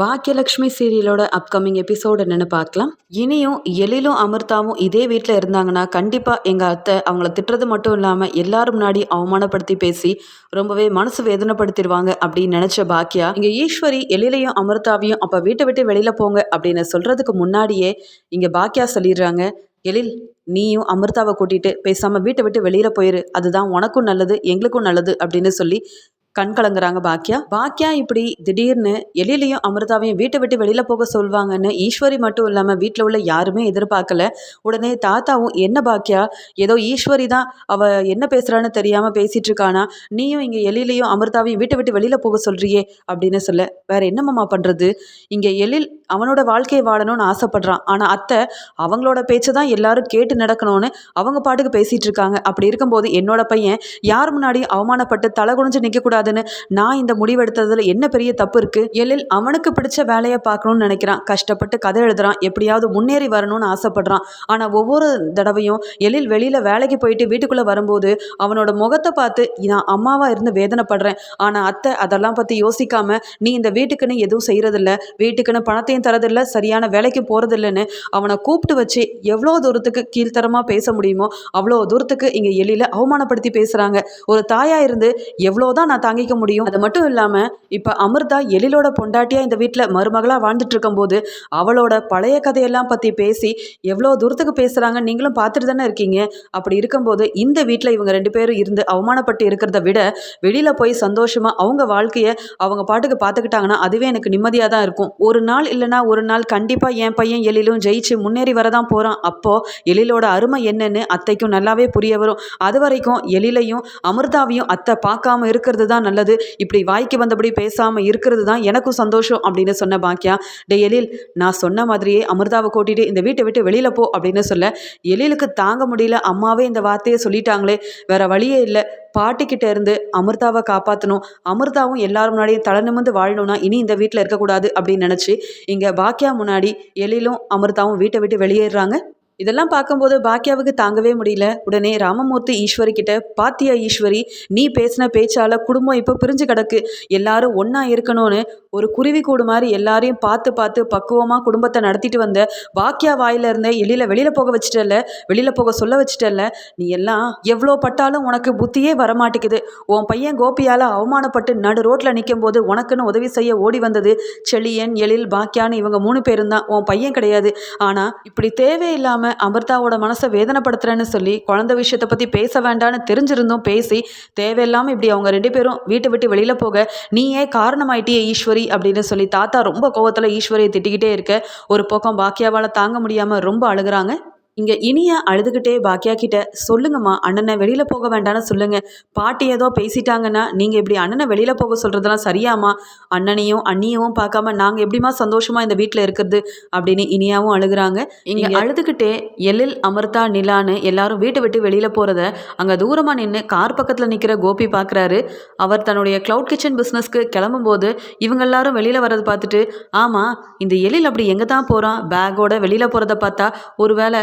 Bhagyalakshmi சீரியலோட upcoming episode என்னென்னு பார்க்கலாம். இனியும் எழிலும் அமிர்தாவும் இதே வீட்டில் இருந்தாங்கன்னா கண்டிப்பாக எங்கள் அத்தை அவங்கள திட்டுறது மட்டும் இல்லாமல் எல்லாரும் முன்னாடி அவமானப்படுத்தி பேசி ரொம்பவே மனசு வேதனைப்படுத்திடுவாங்க அப்படின்னு நினச்ச பாக்கியா இங்கே ஈஸ்வரி எழிலையும் அமிர்தாவையும் அப்போ வீட்டை விட்டு வெளியில் போங்க அப்படின்னு சொல்கிறதுக்கு முன்னாடியே இங்கே பாக்கியா சொல்லிடுறாங்க எழில் நீயும் அமிர்தாவை கூட்டிகிட்டு பேசாமல் வீட்டை விட்டு வெளியில் போயிரு. அதுதான் உனக்கும் நல்லது எங்களுக்கும் நல்லது அப்படின்னு சொல்லி கண் கலங்குறாங்க பாக்கியா பாக்கியா இப்படி திடீர்னு எலிலையும் அமிர்தாவையும் வீட்டை விட்டு வெளியில போக சொல்வாங்கன்னு ஈஸ்வரி மட்டும் இல்லாம வீட்டில் உள்ள யாருமே எதிர்பார்க்கல. உடனே தாத்தாவும் என்ன பாக்கியா ஏதோ ஈஸ்வரி தான். அவ என்ன பேசுறான்னு தெரியாம பேசிட்டு இருக்கானா. நீயும் இங்க எழிலையும் அமிர்தாவையும் வீட்டை விட்டு வெளியில போக சொல்றியே அப்படின்னு சொல்ல. வேற என்னமாமா பண்றது? இங்க எழில் அவனோட வாழ்க்கையை வாழணும்னு ஆசைப்படுறான். ஆனா அத்தை அவங்களோட பேச்சு தான் எல்லாரும் கேட்டு நடக்கணும்னு அவங்க பாட்டுக்கு பேசிட்டு இருக்காங்க. அப்படி இருக்கும்போது என்னோட பையன் யார் முன்னாடியும் அவமானப்பட்டு தலை குனிஞ்சு நிற்கக்கூடாது கூடாதுன்னு நான் இந்த முடிவெடுத்ததுல என்ன பெரிய தப்பு இருக்கு? எழில் அவனுக்கு பிடிச்ச வேலையை பார்க்கணும்னு நினைக்கிறான். கஷ்டப்பட்டு கதை எழுதுறான். எப்படியாவது முன்னேறி வரணும்னு ஆசைப்படுறான். ஆனா ஒவ்வொரு தடவையும் எழில் வெளியில வேலைக்கு போயிட்டு வீட்டுக்குள்ள வரும்போது அவனோட முகத்தை பார்த்து நான் அம்மாவா இருந்து வேதனைப்படுறேன். ஆனா அத்தை அதெல்லாம் பத்தி யோசிக்காம நீ இந்த வீட்டுக்குன்னு எதுவும் செய்யறதில்ல. வீட்டுக்குன்னு பணத்தையும் தரதில்ல. சரியான வேலைக்கு போறதில்லைன்னு அவனை கூப்பிட்டு வச்சு எவ்வளோ தூரத்துக்கு கீழ்த்தரமா பேச முடியுமோ அவ்வளோ தூரத்துக்கு இங்க எழில அவமானப்படுத்தி பேசுறாங்க. ஒரு தாயா இருந்து எவ்வளோதான் நான் தாங்கிக்க முடியும். அது மட்டும் இல்லாமல் இப்போ அமிர்தா எழிலோட பொண்டாட்டியாக இந்த வீட்டில் மருமகளாக வாழ்ந்துட்டு இருக்கும்போது அவளோட பழைய கதையெல்லாம் பற்றி பேசி எவ்வளோ தூரத்துக்கு பேசுகிறாங்க நீங்களும் பார்த்துட்டு தானே இருக்கீங்க? அப்படி இருக்கும்போது இந்த வீட்டில் இவங்க ரெண்டு பேரும் இருந்து அவமானப்பட்டு இருக்கிறத விட வெளியில் போய் சந்தோஷமாக அவங்க வாழ்க்கையை அவங்க பாட்டுக்கு பார்த்துக்கிட்டாங்கன்னா அதுவே எனக்கு நிம்மதியாக தான் இருக்கும். ஒரு நாள் இல்லைனா ஒரு நாள் கண்டிப்பாக என் பையன் எழிலும் ஜெயிச்சு முன்னேறி வரதான் போகிறான் அப்போது எழிலோட அருமை என்னன்னு அத்தைக்கும் நல்லாவே புரிய வரும். அது வரைக்கும் எழிலையும் அமிர்தாவையும் அத்தை பார்க்காம இருக்கிறது தான் நல்லது. இப்படி வாய்க்கு வந்தபடி பேசாமல் இருக்கிறது தான் எனக்கும் சந்தோஷம் அப்படின்னு சொன்ன பாக்கியா டே எழில் நான் சொன்ன மாதிரியே அமிர்தாவை கூட்டிட்டு இந்த வீட்டை விட்டு வெளியில் போ அப்படின்னு சொல்ல. எழிலுக்கு தாங்க முடியல. அம்மாவே இந்த வார்த்தையை சொல்லிட்டாங்களே. வேற வழியே இல்லை. பாட்டிக்கிட்ட இருந்து அமிர்தாவை காப்பாற்றணும் அமிர்தாவும் எல்லாரும் முன்னாடியும் தலை நிமிந்து வாழணும்னா இனி இந்த வீட்டில் இருக்கக்கூடாது அப்படின்னு நினச்சி. இங்கே பாக்கியா முன்னாடி எழிலும் அமிர்தாவும் வீட்டை விட்டு வெளியேறாங்க. இதெல்லாம் பார்க்கும்போது பாக்கியாவுக்கு தாங்கவே முடியல. உடனே ராமமூர்த்தி ஈஸ்வரி கிட்ட பாத்தியா ஈஸ்வரி நீ பேசின பேச்சால குடும்பம் இப்போ பிரிஞ்சு கிடக்கு. எல்லாரும் ஒன்றா இருக்கணும்னு ஒரு குருவி கூடு மாதிரி எல்லாரையும் பார்த்து பார்த்து பக்குவமாக குடும்பத்தை நடத்திட்டு வந்த பாக்கியா வாயில இருந்த எளியில் வெளியில் போக வச்சுட்டல வெளியில் போக சொல்ல வச்சுட்டல நீ எல்லாம் எவ்வளோ பட்டாலும் உனக்கு புத்தியே வரமாட்டேங்குது. உன் பையன் கோபியால் அவமானப்பட்டு நடு ரோட்டில் நிற்கும் போது உனக்குன்னு உதவி செய்ய ஓடி வந்தது செளியன் எழில் பாக்கியான்னு இவங்க மூணு பேரும் தான் உன் பையன் கிடையாது. ஆனால் இப்படி தேவையில்லாமல் அமிர்தாவோட மனசை வேதனைப்படுத்துறேன்னு சொல்லி குழந்தை விஷயத்தை பற்றி பேச வேண்டான்னு தெரிஞ்சிருந்தும் பேசி தேவையில்லாமல் இப்படி அவங்க ரெண்டு பேரும் வீட்டை விட்டு வெளியில் போக நீ ஏன் காரணமாயிட்டியே ஈஸ்வரி? அப்படின்னு சொல்லி தாத்தா ரொம்ப கோவத்தில் ஈஸ்வரியை திட்டிக்கிட்டே இருக்க. ஒரு பக்கம் பாக்கியாவால் தாங்க முடியாமல் ரொம்ப அழுகுறாங்க. இங்கே இனியா அழுதுகிட்டே பாக்கியா கிட்ட சொல்லுங்கம்மா அண்ணனை வெளியில் போக வேண்டாம்னு சொல்லுங்க. பாட்டி ஏதோ பேசிட்டாங்கன்னா நீங்கள் இப்படி அண்ணனை வெளியில் போக சொல்கிறதெல்லாம் சரியாம்மா? அண்ணனையும் அண்ணியவும் பார்க்காம நாங்கள் எப்படிமா சந்தோஷமா இந்த வீட்டில் இருக்கிறது அப்படின்னு இனியாவும் அழுகுறாங்க. இங்கே அழுதுகிட்டே எழில் அமிர்தா நிலான்னு எல்லாரும் வீட்டை விட்டு வெளியில் போகிறத அங்கே தூரமாக நின்று கார் பக்கத்தில் நிற்கிற கோபி பார்க்குறாரு அவர் தன்னுடைய க்ளவுட் கிச்சன் பிஸ்னஸ்க்கு கிளம்பும்போது இவங்க எல்லாரும் வெளியில் வர்றதை பார்த்துட்டு ஆமாம் இந்த எழில் அப்படி எங்கே தான் போகிறான் பேக்கோட வெளியில் போகிறத பார்த்தா ஒருவேளை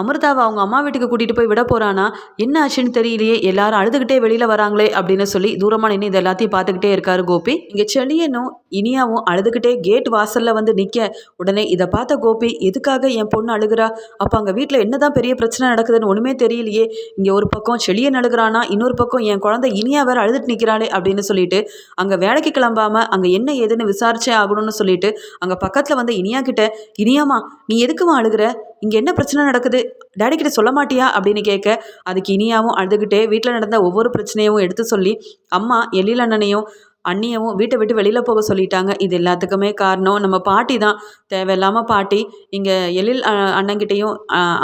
அமிர்தாவை அவங்க அம்மா வீட்டுக்கு கூட்டிகிட்டு போய் விட போகிறானா என்ன ஆச்சுன்னு தெரியலையே. எல்லாரும் அழுதுகிட்டே வெளியில் வராங்களே அப்படின்னு சொல்லி தூரமாக நின்று இது எல்லாத்தையும் பார்த்துக்கிட்டே இருக்காரு கோபி. இங்கே செளியனும் இனியாவும் அழுதுகிட்டே கேட் வாசலில் வந்து நிற்க உடனே இதை பார்த்த கோபி எதுக்காக என் பொண்ணு அழுகிறா? அப்போ அங்கே வீட்டில் என்னதான் பெரிய பிரச்சனை நடக்குதுன்னு ஒன்றுமே தெரியலையே. இங்கே ஒரு பக்கம் செளியன் அழுகிறானா இன்னொரு பக்கம் என் குழந்தை இனியா வேறு அழுதுட்டு நிற்கிறாளே அப்படின்னு சொல்லிட்டு அங்கே வேலைக்கு கிளம்பாமல் அங்கே என்ன ஏதுன்னு விசாரிச்சே ஆகணும்னு சொல்லிட்டு அங்கே பக்கத்தில் வந்து இனியா கிட்ட இனியாமா நீ எதுக்குமா அழுகிற? இங்கே என்ன பிரச்சனை நடக்குது? டேடி கிட்ட சொல்ல மாட்டியா? அப்படின்னு கேட்க அதுக்கு இனியாவும் அழுதுகிட்டே வீட்டில் நடந்த ஒவ்வொரு பிரச்சனையும் எடுத்து சொல்லி அம்மா எழில் அண்ணனையும் அண்ணியவும் வீட்டை விட்டு வெளியில் போக சொல்லிட்டாங்க. இது எல்லாத்துக்குமே காரணம் நம்ம பாட்டி தான். தேவையில்லாமல் பாட்டி இங்கே எழில் அண்ணங்கிட்டையும்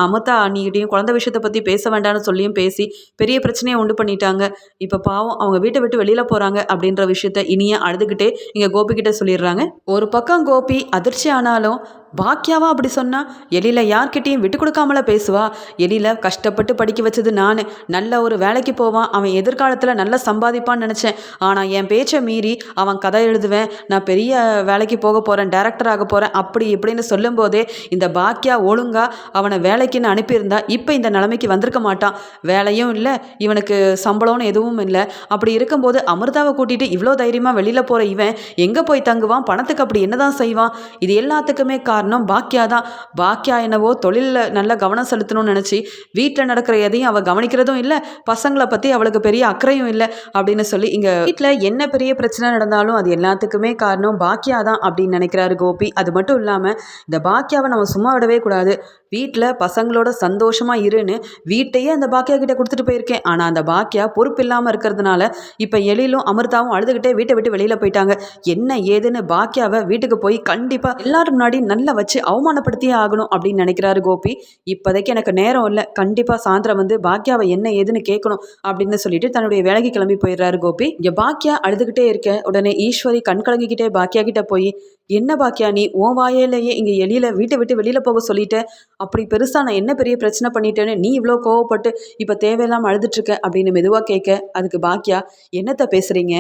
அமுதா அண்ணிக்கிட்டையும் குழந்தை விஷயத்தை பற்றி பேச வேண்டாம்னு சொல்லியும் பேசி பெரிய பிரச்சனையை உண்டு பண்ணிட்டாங்க. இப்போ பாவம் அவங்க வீட்டை விட்டு வெளியில் போகிறாங்க அப்படின்ற விஷயத்த இனியே அழுதுகிட்டே இங்கே கோபிக்கிட்ட சொல்லிடுறாங்க. ஒரு பக்கம் கோபி அதிர்ச்சி ஆனாலும் பாக்கியாவா அப்படி சொன்னா? எழில யார்கிட்டையும் விட்டு கொடுக்காமல பேசுவா? எலியில் கஷ்டப்பட்டு படிக்க வச்சது நான். நல்ல ஒரு வேலைக்கு போவான். அவன் எதிர்காலத்தில் நல்லா சம்பாதிப்பான்னு நினச்சேன். ஆனால் என் பேச்சை மீறி அவன் கதை எழுதுவேன். நான் பெரிய வேலைக்கு போக போகிறேன் டேரக்டர் ஆக போகிறேன் அப்படி இப்படின்னு சொல்லும்போதே இந்த பாக்கியா ஒழுங்கா அவனை வேலைக்குன்னு அனுப்பியிருந்தா இப்போ இந்த நிலைமைக்கு வந்திருக்க மாட்டான். வேலையும் இல்லை இவனுக்கு சம்பளம்னு எதுவும் இல்லை. அப்படி இருக்கும்போது அமிர்தாவை கூட்டிகிட்டு இவ்வளோ தைரியமாக வெளியில் போகிற இவன் எங்கே போய் தங்குவான்? பணத்துக்கு அப்படி என்னதான் செய்வான்? இது எல்லாத்துக்குமே காரணம். காரணம் பாக்கியா தான். பாக்கியா என்னவோ தொழிலில் நல்ல கவனம் செலுத்தணும்னு நினச்சி வீட்டில் நடக்கிற எதையும் அவள் கவனிக்கிறதும் இல்லை பசங்களை பற்றி அவளுக்கு பெரிய அக்கறையும் இல்லை அப்படின்னு சொல்லி இங்கே வீட்டில் என்ன பெரிய பிரச்சனை நடந்தாலும் அது எல்லாத்துக்குமே காரணம் பாக்கியா தான் அப்படின்னு நினைக்கிறாரு கோபி. அது மட்டும் இல்லாமல் இந்த பாக்கியாவை நம்ம சும்மா விடவே கூடாது. வீட்டில் பசங்களோட சந்தோஷமாக இருன்னு வீட்டையே அந்த பாக்கியா கிட்ட கொடுத்துட்டு போயிருக்கேன். ஆனால் அந்த பாக்கியா பொறுப்பு இல்லாமல் இருக்கிறதுனால இப்போ எழிலும் அமிர்தாவும் அழுதுகிட்டே வீட்டை விட்டு வெளியில் போயிட்டாங்க. என்ன ஏதுன்னு பாக்கியாவை வீட்டுக்கு போய் கண்டிப்பாக எல்லாரும் முன்னாடி நல்ல வச்சு அவமானப்படுத்தியே ஆகணும் அப்படின்னு நினைக்கிறாரு கோபி. இப்போதைக்கு எனக்கு நேரம் இல்லை. கண்டிப்பாக சாயந்தரம் வந்து பாக்கியாவை என்ன ஏதுன்னு கேட்கணும் அப்படின்னு சொல்லிட்டு தன்னுடைய வேலைக்கு கிளம்பி போயிடுறாரு கோபி. இங்கே பாக்கியா அழுதுகிட்டே இருக்க. உடனே ஈஸ்வரி கண் கலங்கிக்கிட்டே பாக்கியா கிட்ட போய் என்ன பாக்கியா நீ? உன் வாயிலேயே இங்கே எளியில வீட்டை விட்டு வெளியில் போக சொல்லிட்டு. அப்படி பெருசாக நான் என்ன பெரிய பிரச்சனை பண்ணிட்டேன்னு நீ இவ்வளோ கோவப்பட்டு இப்போ தேவையில்லாமல் அழுதுட்ருக்க அப்படின்னு மெதுவாக கேட்க. அதுக்கு பாக்கியா என்னத்த பேசுகிறீங்க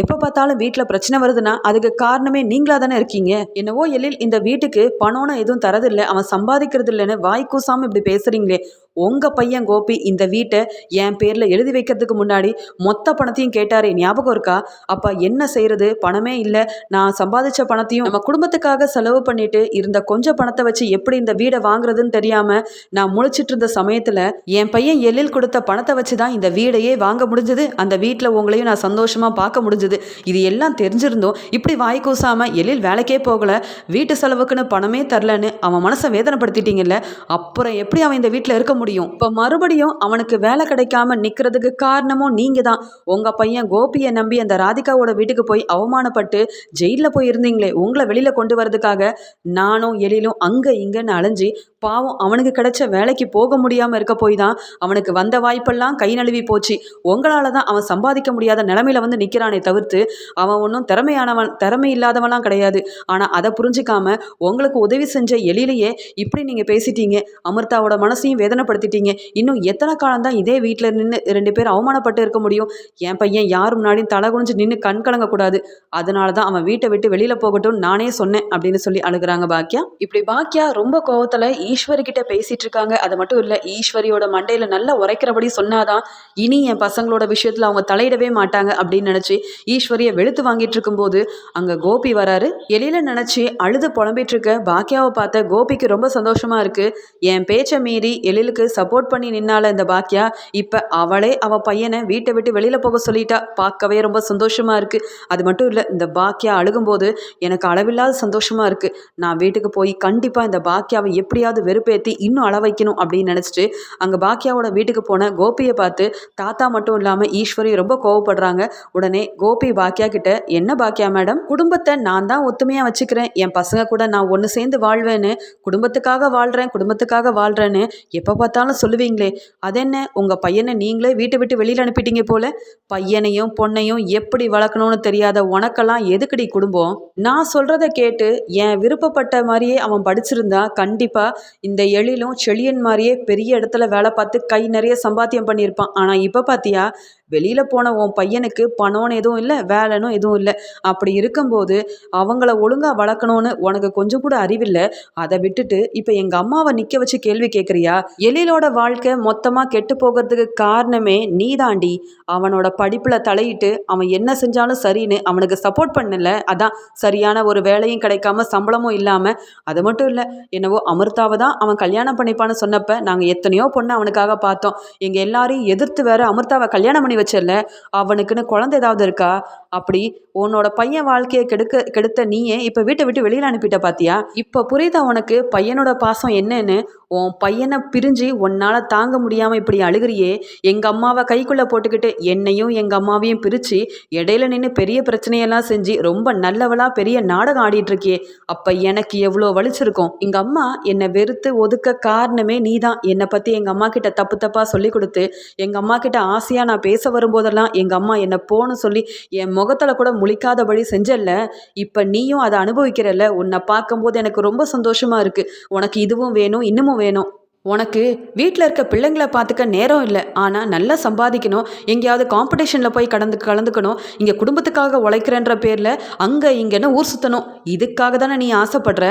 எப்போ பார்த்தாலும் வீட்டில் பிரச்சனை வருதுன்னா அதுக்கு காரணமே நீங்களா தானே இருக்கீங்க. என்னவோ எழில் இந்த வீட்டுக்கு பணம்னு எதுவும் தரதில்லை அவன் சம்பாதிக்கிறது இல்லைன்னு வாய் கூசாமல் இப்படி பேசுகிறீங்களே உங்கள் பையன் கோபி இந்த வீட்டை என் பேரில் எழுதி வைக்கிறதுக்கு முன்னாடி மொத்த பணத்தையும் கேட்டார் ஞாபகம் இருக்கா? அப்போ என்ன செய்கிறது பணமே இல்லை. நான் சம்பாதிச்ச பணத்தையும் நம்ம குடும்பத்துக்காக செலவு பண்ணிட்டு இருந்த கொஞ்சம் பணத்தை வச்சு எப்படி இந்த வீடை வாங்குறதுன்னு தெரியாமல் நான் முழிச்சிட்டு இருந்த சமயத்தில் என் பையன் எழில் கொடுத்த பணத்தை வச்சு தான் இந்த வீடையே வாங்க முடிஞ்சது. அந்த வீட்டில் உங்களையும் நான் சந்தோஷமாக பார்க்க முடிஞ்சது. இது எல்லாம் தெரிஞ்சிருந்தோம். இப்படி வாய் கூசாமல் எழில் வேலைக்கே போகலை. வீட்டு செலவுக்குன்னு பணமே தரலன்னு அவன் மனசை வேதனைப்படுத்திட்டீங்கல்ல? அப்புறம் எப்படி அவன் இந்த வீட்டில் இருக்க முடியும் முடியும். இப்போ மறுபடியும் அவனுக்கு வேலை கிடைக்காம நிற்கிறதுக்கு காரணமும் நீங்கள் தான் உங்கள் பையன் கோபியை நம்பி அந்த ராதிகாவோட வீட்டுக்கு போய் அவமானப்பட்டு ஜெயிலில் போய் இருந்தீங்களே உங்களை வெளியில் கொண்டு வரதுக்காக நானும் எழிலும் அங்கே இங்கேன்னு அலைஞ்சி பாவம் அவனுக்கு கிடைச்ச வேலைக்கு போக முடியாமல் இருக்க போய் தான் அவனுக்கு வந்த வாய்ப்பெல்லாம் கை நழுவி போச்சு. உங்களால் தான் அவன் சம்பாதிக்க முடியாத நிலமையில வந்து நிற்கிறானே தவிர்த்து அவன் ஒன்றும் திறமையானவன் திறமை இல்லாதவன்லாம் கிடையாது. ஆனால் அதை புரிஞ்சிக்காம உங்களுக்கு உதவி செஞ்ச எழிலையே இப்படி நீங்கள் பேசிட்டீங்க. அமிர்தாவோட மனசையும் அவமானப்படுத்திட்டீங்க. இன்னும் எத்தனை காலம் தான் இதே வீட்டில் நின்று ரெண்டு பேர் அவமானப்பட்டு இருக்க முடியும்? என் பையன் யார் முன்னாடியும் தலை குனிஞ்சு நின்று கண் கலங்கக்கூடாது. அதனால தான் அவன் வீட்டை விட்டு வெளியில் போகட்டும் நானே சொன்னேன் அப்படின்னு சொல்லி அழுகுறாங்க பாக்கியா இப்படி பாக்கியா ரொம்ப கோவத்தில் ஈஸ்வரி கிட்ட பேசிட்டு இருக்காங்க அது மட்டும் இல்லை ஈஸ்வரியோட மண்டையில் நல்லா உரைக்கிறபடி சொன்னாதான் இனி என் பசங்களோட விஷயத்தில் அவங்க தலையிடவே மாட்டாங்க அப்படின்னு நினச்சி ஈஸ்வரியை வெளுத்து வாங்கிட்டு இருக்கும்போது அங்கே கோபி வராரு. எளியில் நினச்சி அழுது புலம்பிட்டு இருக்க பாக்கியாவை பார்த்த கோபிக்கு ரொம்ப சந்தோஷமாக இருக்குது என் பேச்சை மீறி எழிலுக்கு சப்போர்ட் பண்ணி நின்னால இந்த பாக்கியா இப்போ அவளே அவள் பையனை வீட்டை விட்டு வெளியில் போக சொல்லிட்டா. பார்க்கவே ரொம்ப சந்தோஷமாக இருக்குது அது மட்டும் இல்லை இந்த பாக்கியா அழுகும்போது எனக்கு அளவில்லாத சந்தோஷமாக இருக்குது நான் வீட்டுக்கு போய் கண்டிப்பாக இந்த பாக்கியாவை எப்படியாவது வெறுப்பேற்றி இன்னும் அள வைக்கணும் அப்படின்னு நினச்சிட்டு அங்கே பாக்கியாவோட வீட்டுக்கு போன கோபியை பார்த்து தாத்தா மட்டும் இல்லாமல் ஈஸ்வரி ரொம்ப கோவப்படுறாங்க. உடனே கோபி பாக்கியா கிட்ட என்ன பாக்கியா மேடம்? குடும்பத்தை நான் தான் ஒத்துமையாக வச்சுக்கிறேன். என் பசங்க கூட நான் ஒன்று சேர்ந்து வாழ்வேன்னு குடும்பத்துக்காக வாழ்கிறேன் குடும்பத்துக்காக வாழ்கிறேன்னு எப்போ பார்த்தாலும் பார்த்தாலும் சொல்லுவீங்களே அதென்ன? உங்கள் பையனை நீங்களே வீட்டை விட்டு வெளியில் அனுப்பிட்டீங்க போல? பையனையும் பொண்ணையும் எப்படி வளர்க்கணும்னு தெரியாத உனக்கெல்லாம் எதுக்குடி குடும்பம்? நான் சொல்கிறத கேட்டு என் விருப்பப்பட்ட மாதிரியே அவன் படிச்சிருந்தா கண்டிப்பாக இந்த எழிலும் செழியன் மாதிரியே பெரிய இடத்துல வேலை பார்த்து கை நிறைய சம்பாத்தியம் பண்ணியிருப்பான். ஆனால் இப்போ பார்த்தியா வெளியில் போன உன் பையனுக்கு பணம்னு எதுவும் இல்லை வேலைனும் எதுவும் இல்லை. அப்படி இருக்கும்போது அவங்கள ஒழுங்காக வளர்க்கணும்னு உனக்கு கொஞ்சம் கூட அறிவில்லை? அதை விட்டுட்டு இப்போ எங்கள் அம்மாவை நிற்க வச்சு கேள்வி கேட்குறியா எழிலோட வாழ்க்கை மொத்தமாக கெட்டு போகிறதுக்கு காரணமே நீ தாண்டி அவனோட படிப்பில் தலையிட்டு அவன் என்ன செஞ்சாலும் சரின்னு அவனுக்கு சப்போர்ட் பண்ணல. அதான் சரியான ஒரு வேலையும் கிடைக்காம சம்பளமும் இல்லாமல் அது மட்டும் இல்லை என்னவோ அமிர்தாவை தான் அவன் கல்யாணம் பண்ணிப்பான்னு சொன்னப்ப நாங்கள் எத்தனையோ பொண்ணு அவனுக்காக பார்த்தோம். எங்கள் எல்லாரையும் எதிர்த்து வேற அமிர்தாவை கல்யாணம் பண்ணி வச்சல அவனுக்குன்னு குழந்தை ஏதாவது இருக்கா? அப்படி உன்னோட பையன் வாழ்க்கையை கெடுக்க கெடுத்த நீயே இப்போ வீட்டை விட்டு வெளியில் அனுப்பிட்ட பாத்தியா? இப்போ புரியுதா உனக்கு? பையனோட பாசம் என்னன்னு? உன் பையனை பிரிஞ்சு உன்னால் தாங்க முடியாமல் இப்படி அழுகிறியே. எங்கள் அம்மாவை கைக்குள்ளே போட்டுக்கிட்டு என்னையும் எங்கள் அம்மாவையும் பிரித்து இடையில நின்று பெரிய பிரச்சனையெல்லாம் செஞ்சு ரொம்ப நல்லவளா பெரிய நாடகம் ஆடிட்டு இருக்கியே அப்போ எனக்கு எவ்வளோ வலிச்சிருக்கும்? எங்கள் அம்மா என்னை வெறுத்து ஒதுக்க காரணமே நீ தான் என்னை பற்றி எங்கள் அம்மா கிட்ட தப்பு தப்பாக சொல்லி கொடுத்து எங்கள் அம்மா கிட்ட ஆசையாக நான் பேச வரும்போதெல்லாம் எங்கள் அம்மா என்னை போன்னு சொல்லி என் முகத்தில் கூட முழிக்காதபடி செஞ்சல்ல இப்போ நீயும் அதை அனுபவிக்கிறல்ல. உன்னை பார்க்கும்போது எனக்கு ரொம்ப சந்தோஷமாக இருக்குது உனக்கு இதுவும் வேணும் இன்னமும் வேணும். உனக்கு வீட்டில் இருக்க பிள்ளைங்களை பார்த்துக்க நேரம் இல்லை. ஆனால் நல்லா சம்பாதிக்கணும். எங்கேயாவது காம்படிஷனில் போய் கடந்து கலந்துக்கணும். இங்கே குடும்பத்துக்காக உழைக்கிறன்ற பேரில் அங்கே இங்கேன்னு ஊர் சுற்றணும் இதுக்காக தானே நீ ஆசைப்படுற?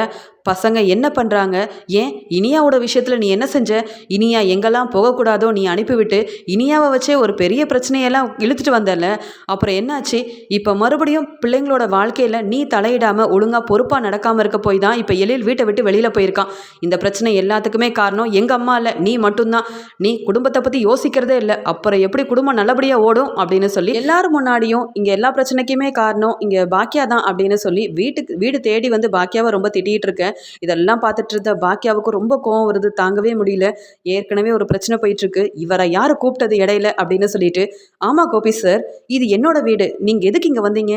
பசங்க என்ன பண்ணுறாங்க ஏன்? இனியாவோட விஷயத்தில் நீ என்ன செஞ்ச? இனியா எங்கெல்லாம் போகக்கூடாதோ நீ அனுப்பிவிட்டு இனியாவை வச்சே ஒரு பெரிய பிரச்சனையெல்லாம் இழுத்துட்டு வந்தல அப்புறம் என்னாச்சு? இப்போ மறுபடியும் பிள்ளைங்களோட வாழ்க்கையில் நீ தலையிடாமல் ஒழுங்காக பொறுப்பாக நடக்காமல் இருக்க போய் தான் இப்போ எழில் வீட்டை விட்டு வெளியில் போயிருக்கான். இந்த பிரச்சனை எல்லாத்துக்குமே காரணம் எங்கள் அம்மா இல்லை நீ மட்டும்தான். நீ குடும்பத்தை பற்றி யோசிக்கிறதே இல்லை. அப்புறம் எப்படி குடும்பம் நல்லபடியாக ஓடும் அப்படின்னு சொல்லி எல்லாரும் முன்னாடியும் இங்கே எல்லா பிரச்சனைக்குமே காரணம் இங்கே பாக்கியா தான் அப்படின்னு சொல்லி வீட்டுக்கு வீடு தேடி வந்து பாக்கியாவை ரொம்ப திட்டிகிட்டு இருக்கேன். இதெல்லாம் பார்த்துட்டு இருந்த பாக்கியாவுக்கு ரொம்ப கோவம் வருது தாங்கவே முடியல. ஏற்கனவே ஒரு பிரச்சனை போயிட்டுருக்கு இவரை யார் கூப்பிட்டது இடையில அப்படின்னு சொல்லிட்டு ஆமாம் கோபி சார் இது என்னோட வீடு. நீங்கள் எதுக்கு இங்கே வந்தீங்க?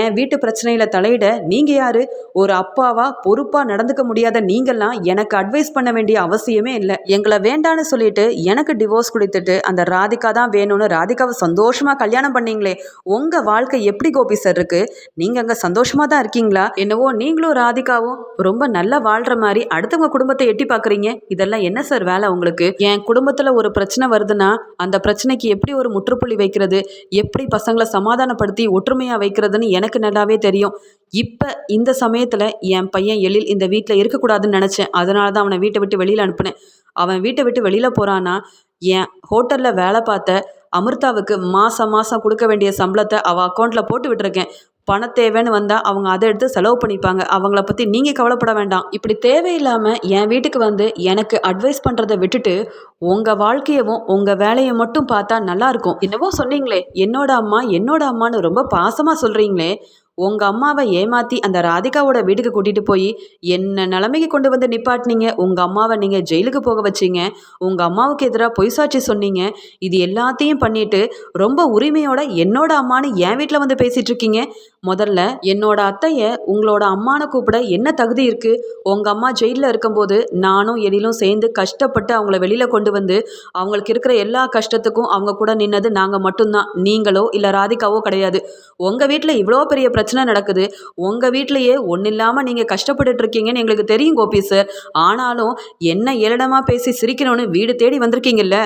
என் வீட்டு பிரச்சனையில் தலையிட நீங்கள் யார்? ஒரு அப்பாவா பொறுப்பாக நடந்துக்க முடியாத நீங்கள்லாம் எனக்கு அட்வைஸ் பண்ண வேண்டிய அவசியமே இல்லை. எங்களை வேண்டான்னு சொல்லிட்டு எனக்கு டிவோர்ஸ் கொடுத்துட்டு அந்த ராதிகா தான் வேணும்னு ராதிகாவை சந்தோஷமாக கல்யாணம் பண்ணீங்களே. உங்கள் வாழ்க்கை எப்படி கோபி சார் இருக்கு? நீங்கள் அங்கே சந்தோஷமாக தான் இருக்கீங்களா? என்னவோ நீங்களும் ராதிகாவும் ரொம்ப நல்லா வாழ்கிற மாதிரி அடுத்தவங்க குடும்பத்தை எட்டி பார்க்குறீங்க. இதெல்லாம் என்ன சார் வேலை உங்களுக்கு? என் குடும்பத்தில் ஒரு பிரச்சனை வருதுன்னா அந்த பிரச்சனைக்கு எப்படி ஒரு முற்றுப்புள்ளி வைக்கிறது? எப்படி பசங்களை சமாதானப்படுத்தி ஒற்றுமையாக வைக்கிறதுன்னு எனக்கு நல்லாவே தெரியும். இப்போ இந்த சமயத்தில் என் பையன் எழில் இந்த வீட்டில் இருக்கக்கூடாதுன்னு நினச்சேன். அதனால தான் அவனை வீட்டை விட்டு வெளியில் அனுப்பினேன். அவன் வீட்டை விட்டு வெளியில் போகிறான்னா என் ஹோட்டலில் வேலை பார்த்த அமிர்தாவுக்கு மாதம் மாதம் கொடுக்க வேண்டிய சம்பளத்தை அவள் அக்கௌண்ட்டில் போட்டு விட்டுருக்கேன். பண தேவைன்னு வந்தால் அவங்க அதை எடுத்து செலவு பண்ணிப்பாங்க. அவங்கள பற்றி நீங்கள் கவலைப்பட வேண்டாம். இப்படி தேவையில்லாமல் என் வீட்டுக்கு வந்து எனக்கு அட்வைஸ் பண்ணுறதை விட்டுட்டு உங்கள் வாழ்க்கையவும் உங்கள் வேலையை மட்டும் பார்த்தா நல்லாயிருக்கும் என்னவோ சொன்னீங்களே என்னோட அம்மா என்னோட அம்மான்னு ரொம்ப பாசமாக சொல்கிறீங்களே உங்கள் அம்மாவை ஏமாற்றி அந்த ராதிகாவோட வீட்டுக்கு கூட்டிகிட்டு போய் என்ன நிலைமைக்கு கொண்டு வந்து நிப்பாட்டினீங்க? உங்கள் அம்மாவை நீங்கள் ஜெயிலுக்கு போக வச்சீங்க. உங்கள் அம்மாவுக்கு எதிராக பொய் சாட்சி சொன்னீங்க. இது எல்லாத்தையும் பண்ணிட்டு ரொம்ப உரிமையோட என்னோட அம்மான்னு என் வீட்டில் வந்து பேசிகிட்டு இருக்கீங்க. முதல்ல என்னோட அத்தையை உங்களோட அம்மானை கூப்பிட என்ன தகுதி இருக்குது உங்கள் அம்மா ஜெயிலில் இருக்கும்போது நானும் எழிலும் சேர்ந்து கஷ்டப்பட்டு அவங்கள வெளியில் கொண்டு வந்து அவங்களுக்கு இருக்கிற எல்லா கஷ்டத்துக்கும் அவங்க கூட நின்னது நாங்கள் மட்டும்தான். நீங்களோ இல்லை ராதிகாவோ கிடையாது. உங்கள் வீட்டில் இவ்வளோ பெரிய பிரச்சனை நடக்குது. உங்கள் வீட்டிலையே ஒன்றும் இல்லாமல் நீங்கள் கஷ்டப்பட்டுட்டு இருக்கீங்கன்னு எங்களுக்கு தெரியும் கோபி சார் ஆனாலும் என்ன ஏளனமாக பேசி சிரிக்கணும்னு வீடு தேடி வந்திருக்கீங்கல்ல?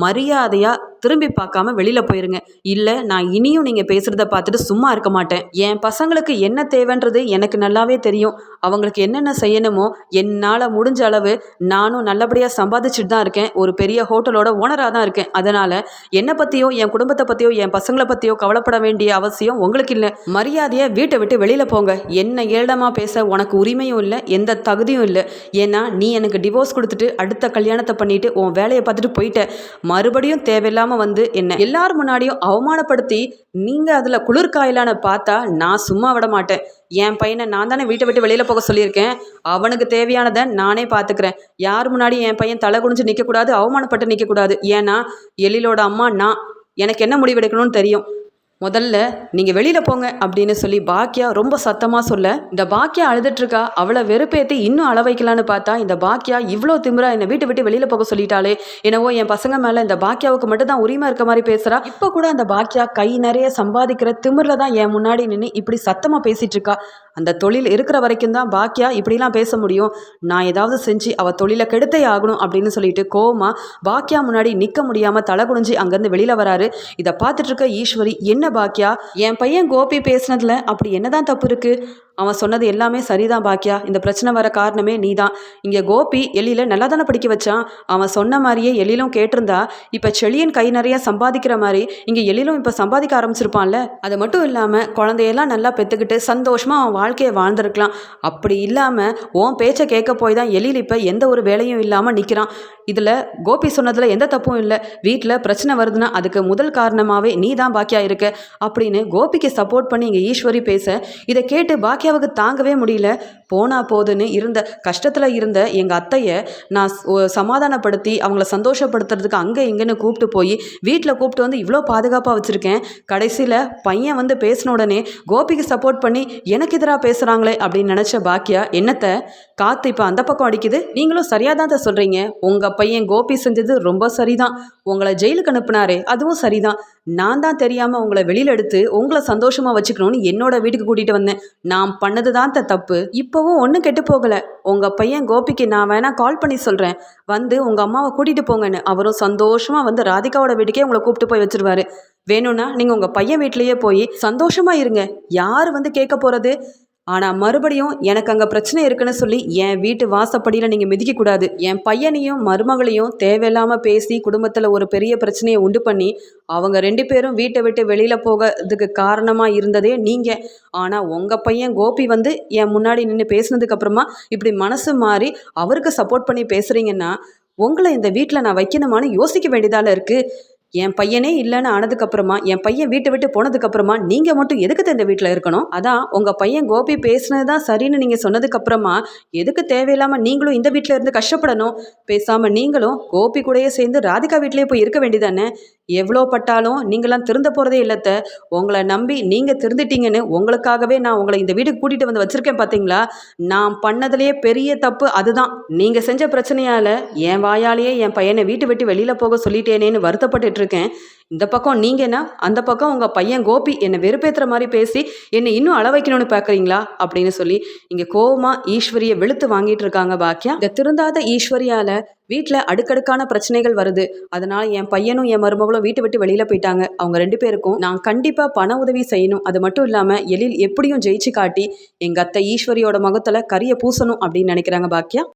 மரியாதையாக திரும்பி பார்க்காம வெளியில் போயிருங்க. இல்லை நான் இனியும் நீங்கள் பேசுகிறத பார்த்துட்டு சும்மா இருக்க மாட்டேன். என் பசங்களுக்கு என்ன தேவைன்றது எனக்கு நல்லாவே தெரியும். அவங்களுக்கு என்னென்ன செய்யணுமோ என்னால் முடிஞ்ச அளவு நானும் நல்லபடியாக சம்பாதிச்சுட்டு தான் இருக்கேன். ஒரு பெரிய ஹோட்டலோட ஓனராக தான் இருக்கேன். அதனால் என்னை பற்றியோ என் குடும்பத்தை பற்றியோ என் பசங்களை பற்றியோ கவலைப்பட வேண்டிய அவசியம் உங்களுக்கு இல்லை. மரியாதையை வீட்டை விட்டு வெளியில் போங்க. என்ன ஏளனமாக பேச உனக்கு உரிமையும் இல்லை எந்த தகுதியும் இல்லை. ஏன்னா நீ எனக்கு டிவோர்ஸ் கொடுத்துட்டு அடுத்த கல்யாணத்தை பண்ணிட்டு உன் வேலையை பார்த்துட்டு போயிட்ட. மறுபடியும் தேவையில்லாமல் வந்து என்ன? எல்லார் முன்னாடியும் அவமானப்படுத்தி நீங்கள் அதில் குளிர்காயிலான பார்த்தா நான் சும்மா விட மாட்டேன். என் பையனை நான் தானே வீட்டை விட்டு வெளியில் போக சொல்லியிருக்கேன். அவனுக்கு தேவையானதை நானே பார்த்துக்கிறேன். யார் முன்னாடி என் பையன் தலை குனிஞ்சு நிற்கக்கூடாது அவமானப்பட்டு நிற்கக்கூடாது ஏன்னா எழிலோட அம்மா நான். எனக்கு என்ன முடிவெடுக்கணும்னு தெரியும். முதல்ல நீங்கள் வெளியில் போங்க அப்படின்னு சொல்லி பாக்கியா ரொம்ப சத்தமாக சொல்ல இந்த பாக்கியா அழுதுட்ருக்கா அவளை வெறுப்பேற்றி இன்னும் அள வைக்கலான்னு பார்த்தா இந்த பாக்கியா இவ்வளோ திமிரா என்னை வீட்டை விட்டு வெளியில் போக சொல்லிட்டாலே என்னவோ என் பசங்க மேலே இந்த பாக்கியாவுக்கு மட்டும் தான் உரிமை இருக்க மாதிரி பேசுகிறா இப்போ கூட அந்த பாக்கியா கை நிறைய சம்பாதிக்கிற திமிரில் தான் என் முன்னாடி நின்று இப்படி சத்தமாக பேசிகிட்டு இருக்கா அந்த தொழில் இருக்கிற வரைக்கும் தான் பாக்கியா இப்படிலாம் பேச முடியும். நான் ஏதாவது செஞ்சு அவள் தொழிலை கெடுத்தே ஆகணும் அப்படின்னு சொல்லிட்டு கோவமாக பாக்கியா முன்னாடி நிற்க முடியாமல் தலை குனிஞ்சு அங்கேருந்து வெளியில் வராரு. இதை பார்த்துட்டு இருக்க ஈஸ்வரி என்ன பாக்கியா? என் பையன் கோபி பேசுனதுல அப்படி என்னதான் தப்பு இருக்குது அவன் சொன்னது எல்லாமே சரிதான் பாக்கியா. இந்த பிரச்சனை வர காரணமே நீ தான் இங்கே கோபி எழில நல்லா தானே படிக்க வச்சான்? அவன் சொன்ன மாதிரியே எழிலும் கேட்டிருந்தா இப்போ செழியன் கை நிறைய சம்பாதிக்கிற மாதிரி இங்கே எழிலும் இப்போ சம்பாதிக்க ஆரம்பிச்சிருப்பான்ல. அது மட்டும் இல்லாமல் குழந்தையெல்லாம் நல்லா பெற்றுக்கிட்டு சந்தோஷமாக அவன் வாழ்க்கையை வாழ்ந்திருக்கலாம். அப்படி இல்லாமல் உன் பேச்சை கேட்க போய் தான் எழில் இப்போ எந்த ஒரு வேலையும் இல்லாமல் நிற்கிறான் இதில் கோபி சொன்னதில் எந்த தப்பும் இல்லை. வீட்டில் பிரச்சனை வருதுன்னா அதுக்கு முதல் காரணமாகவே நீ தான் பாக்கியா இருக்க. அப்படின்னு கோபிக்கு சப்போர்ட் பண்ணி இங்கே ஈஸ்வரி பேச இதை கேட்டு பாக்கியாவுக்கு தாங்கவே முடியல. போனால் போதுன்னு இருந்த கஷ்டத்தில் இருந்த எங்கள் அத்தையை நான் சமாதானப்படுத்தி அவங்கள சந்தோஷப்படுத்துறதுக்கு அங்கே இங்கேன்னு கூப்பிட்டு போய் வீட்டில் கூப்பிட்டு வந்து இவ்வளோ பாதுகாப்பாக வச்சுருக்கேன். கடைசியில் பையன் வந்து பேசின உடனே கோபிக்கு சப்போர்ட் பண்ணி எனக்கு எதிராக பேசுகிறாங்களே அப்படின்னு நினச்ச பாக்கியா என்னத்தை? காற்று இப்போ அந்த பக்கம் அடிக்குது. நீங்களும் சரியாக தான் தான் சொல்கிறீங்க உங்கள் பையன் கோபி செஞ்சது ரொம்ப சரிதான். உங்களை ஜெயிலுக்கு அனுப்புனாரே அதுவும் சரிதான். நான் தான் தெரியாமல் உங்களை வெளியில் எடுத்து உங்களை சந்தோஷமாக வச்சுக்கணும்னு என்னோட வீட்டுக்கு கூட்டிகிட்டு வந்தேன். நான் பண்ணது தான் த தப்பு. இப்போவும் ஒன்றும் கெட்டு போகலை. உங்கள் பையன் கோபிக்கு நான் வேணால் கால் பண்ணி சொல்கிறேன் வந்து உங்கள் அம்மாவை கூட்டிகிட்டு போங்கன்னு. அவரும் சந்தோஷமாக வந்து ராதிகாவோட வீட்டுக்கே உங்களை கூப்பிட்டு போய் வச்சுருவாரு. வேணும்னா நீங்கள் உங்கள் பையன் வீட்லேயே போய் சந்தோஷமாக இருங்க. யார் வந்து கேட்க போகிறது ஆனால் மறுபடியும் எனக்கு அங்கே பிரச்சனை இருக்குன்னு சொல்லி என் வீட்டு வாசப்படியில் நீங்கள் மிதிக்கக்கூடாது என் பையனையும் மருமகளையும் தேவையில்லாமல் பேசி குடும்பத்தில் ஒரு பெரிய பிரச்சனையை உண்டு பண்ணி அவங்க ரெண்டு பேரும் வீட்டை விட்டு வெளியில் போகிறதுக்கு காரணமாக இருந்ததே நீங்கள் ஆனால் உங்கள் பையன் கோபி வந்து என் முன்னாடி நின்று பேசினதுக்கப்புறமா இப்படி மனசு மாறி அவருக்கு சப்போர்ட் பண்ணி பேசுகிறீங்கன்னா உங்களை இந்த வீட்டில் நான் வைக்கணுமான்னு யோசிக்க வேண்டியதால் இருக்குது என் பையனே இல்லைன்னு ஆனதுக்கப்புறமா என் பையன் வீட்டை விட்டு போனதுக்கப்புறமா நீங்கள் மட்டும் எதுக்கு இந்த வீட்டில் இருக்கணும்? அதான் உங்கள் பையன் கோபி பேசுனது தான் சரின்னு நீங்கள் சொன்னதுக்கப்புறமா எதுக்கு தேவையில்லாமல் நீங்களும் இந்த வீட்டில் இருந்து கஷ்டப்படணும்? பேசாமல் நீங்களும் கோபி கூடயே சேர்ந்து ராதிகா வீட்டிலேயே போய் இருக்க வேண்டியதானே? எவ்வளோ பட்டாலும் நீங்களாம் திருந்த போகிறதே இல்லத்த. உங்களை நம்பி நீங்கள் திருந்திட்டீங்கன்னு உங்களுக்காகவே நான் உங்களை இந்த வீட்டுக்கு கூட்டிகிட்டு வந்து வச்சுருக்கேன் பார்த்தீங்களா நான் பண்ணதுலேயே பெரிய தப்பு அதுதான். நீங்கள் செஞ்ச பிரச்சனையால் என் வாயாலேயே என் பையனை வீட்டு விட்டு வெளியில் போக சொல்லிட்டேனேன்னு வருத்தப்பட்டுட்டு இருக்கேன். இந்த பக்கம் நீங்கன்னா அந்த பக்கம் உங்கள் பையன் கோபி என்னை வெறுப்பேற்றுற மாதிரி பேசி என்னை இன்னும் அள வைக்கணும்னு பார்க்குறீங்களா அப்படின்னு சொல்லி இங்கே கோவமாக ஈஸ்வரியை வெளுத்து வாங்கிட்டு இருக்காங்க பாக்கியா இந்த திருந்தாத ஈஸ்வரியால் வீட்டில் அடுக்கடுக்கான பிரச்சனைகள் வருது. அதனால் என் பையனும் என் மருமகளும் வீட்டை விட்டு வெளியில் போயிட்டாங்க. அவங்க ரெண்டு பேருக்கும் நான் கண்டிப்பாக பண உதவி செய்யணும். அது மட்டும் இல்லாமல் எழில் எப்படியும் ஜெயிச்சு காட்டி எங்கள் அத்தை ஈஸ்வரியோட முகத்தில் கரிய பூசணும் அப்படின்னு நினைக்கிறாங்க பாக்கியா